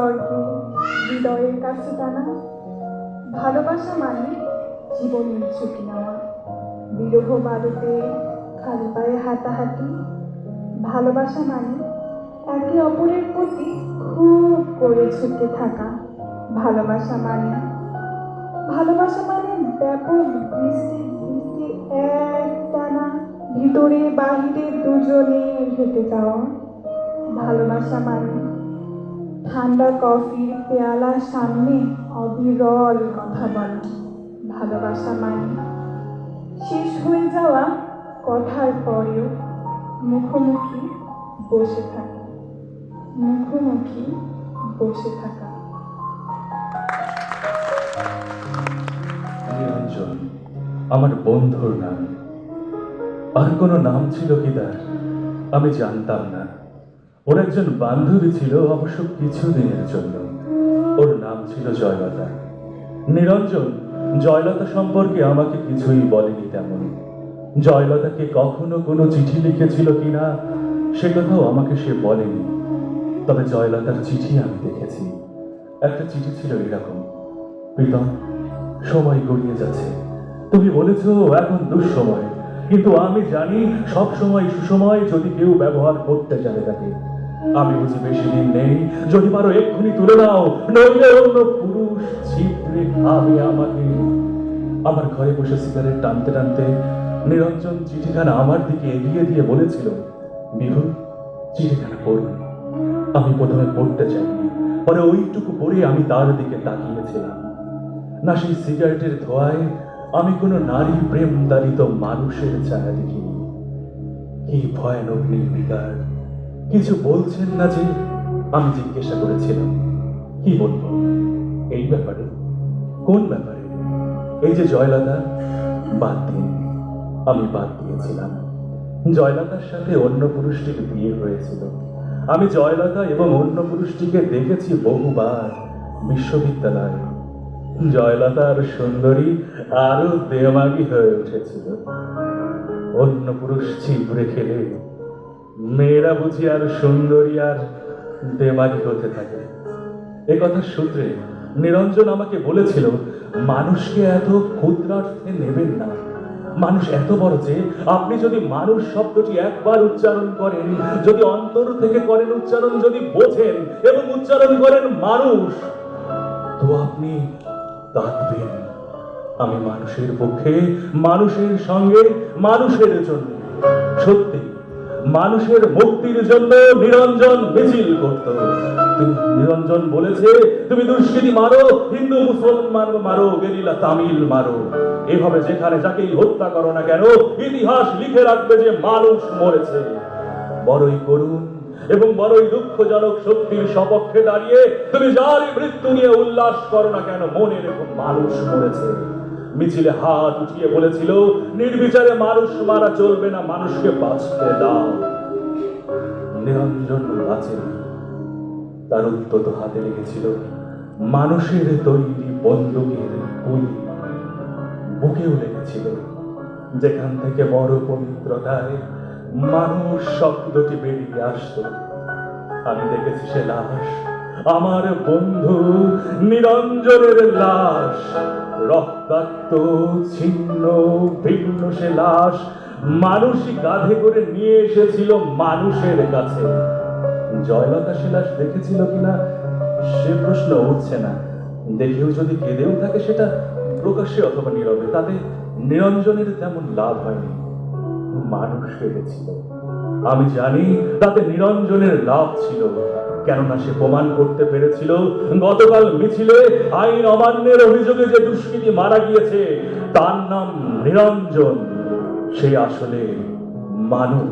সম্পর্কে হৃদয়ের কাছে টানা, ভালোবাসা মানে জীবনের ঝুঁকি নেওয়া। বিরহ বাড়িতে খালি পায়ে হাঁটাহাঁটি, ভালোবাসা মানে একে অপরের প্রতি খুব করে ছুটে থাকা। ভালোবাসা মানে ভালোবাসা মানে ব্যাপক বৃষ্টি বৃষ্টি এক টানা, ভিতরে বাহিরে দুজনে হেঁটে যাওয়া। ভালোবাসা মানে ঠান্ডা কফির পেয়ালা সামনে অবিরল কথা বলা, ভালোবাসা মানে। শেষ হয়ে যাওয়া কথার পরেও মুখোমুখি বসে থাকা, মুখোমুখি বসে থাকা। আমার বন্ধুর নাম। আর কোনো নাম ছিল কি তার? আমি জানতাম না। ওর একজন বান্ধবী ছিল অবশ্য কিছুদিনের জন্য। ওর নাম ছিল জয়লতা। নিরঞ্জন, জয়লতা সম্পর্কে আমাকে কিছুই বলেনি তেমন। জয়লতাকে কখনো কোনো চিঠি লিখেছিল কিনা, সে কথাও আমাকে সে বলেনি। তবে জয়লতার চিঠি আমি দেখেছি। একটা চিঠি ছিল এরকম, প্রীতম, সময় গড়িয়ে যাচ্ছে। তুমি বলেছ এখন দুঃসময়, কিন্তু আমি জানি সব সময় সুসময় যদি কেউ ব্যবহার করতে জানে তাকে। আমি বুঝি বেশি দিন নেই। যদি পারো এক্ষুনি তুলে নাও নইলে অন্য পুরুষ ছিপড়ে খাবে আমাকে। আমার ঘরে বসে সিগারেট টানতে টানতে নিরঞ্জন চিঠিখানা আমার দিকে এগিয়ে দিয়ে বলেছিল, বিভু, চিঠিখানা পড়বে আমি প্রথমে পড়তে চাইনি। পরে ওইটুকু পড়ে আমি তার দিকে তাকিয়েছিলাম। না সেই সিগারেটের ধোঁয়ায় আমি কোনো নারী প্রেম দারিত মানুষের ছায়া দেখিনি। কি ভয়ানক নির্বিকার কিছু বলছেন না যে আমি জিজ্ঞাসা করেছিলাম। কি বলব? এই ব্যাপারে? কোন ব্যাপারে? এই যে জয়লতা, বাদ দিন। আমি বাদ দিয়েছিলাম। জয়লতার সাথে অন্য পুরুষটির বিয়ে হয়েছিল। আমি জয়লতা এবং অন্য পুরুষটিকে দেখেছি বহুবার বিশ্ববিদ্যালয়ে। জয়লতার সুন্দরী আরও দেমাগি হয়ে উঠেছিল। অন্য পুরুষ ছিপড়ে খেলে মেয়েরা বুঝি আর সুন্দরী আর দেমাগি হতে থাকে। এ কথার সূত্রে নিরঞ্জন আমাকে বলেছিল, মানুষকে এত ক্ষুদ্রার্থে নেবেন না। মানুষ এত বড় যে, আপনি যদি মানুষ শব্দটি একবার উচ্চারণ করেন, যদি অন্তর থেকে করেন উচ্চারণ, যদি বোঝেন এবং উচ্চারণ করেন মানুষ, তো আপনি কাঁদবেন। আমি মানুষের পক্ষে, মানুষের সঙ্গে, মানুষের জন্য। সত্যি মানুষের মুক্তির জন্য নিরঞ্জন মিছিল করত। নিরঞ্জন বলেছে, তুমি দুষ্কৃতি মারো, হিন্দু, মুসলমান মারো, গেরিলা তামিল মারো। এভাবে যেখানে যাকেই হত্যা করো না কেন, ইতিহাস লিখে রাখবে যে মানুষ মরেছে। বড়ই করুন এবং বড়ই দুঃখজনক শক্তির সপক্ষে দাঁড়িয়ে তুমি যারই মৃত্যু নিয়ে উল্লাস করো না কেন, মনে রেখো মানুষ মরেছে। মিছিলে হাত উঠিয়ে বলেছিল, নির্বিচারে মানুষ মারা চলবে না, মানুষকে বাঁচতে দাও। নিরঞ্জন বাঁচেন তার উদ্যত হাতে লেগেছিল মানুষের তৈরি বন্দুকের গুলি। বুকেও লেগেছিল। যেখান থেকে বড় পবিত্রতায় মানুষ শব্দটি বেরিয়ে আসতো। আমি দেখেছি সে লাশ আমার বন্ধু নিরঞ্জনের লাশ, রক্তাক্ত, ছিন্ন, ভিন্ন সে লাশ মানুষই কাঁধে করে নিয়ে এসেছিল মানুষের কাছে। জয়লতা সে লাশ দেখেছিল কিনা, সে প্রশ্ন উঠছে না। দেখেও যদি কেঁদেও থাকে সেটা প্রকাশ্যে অথবা নীরবে, তাতে নিরঞ্জনের তেমন লাভ হয়নি। মানুষ কেঁদেছিল। আমি জানি তাতে নিরঞ্জনের লাভ ছিল। কেননা সে প্রমাণ করতে পেরেছিল, গতকাল মিছিলে আইন অমান্যের অভিযোগে যে দুষ্কৃতী মারা গিয়েছে, তার নাম নিরঞ্জন। সে আসলে মানুষ।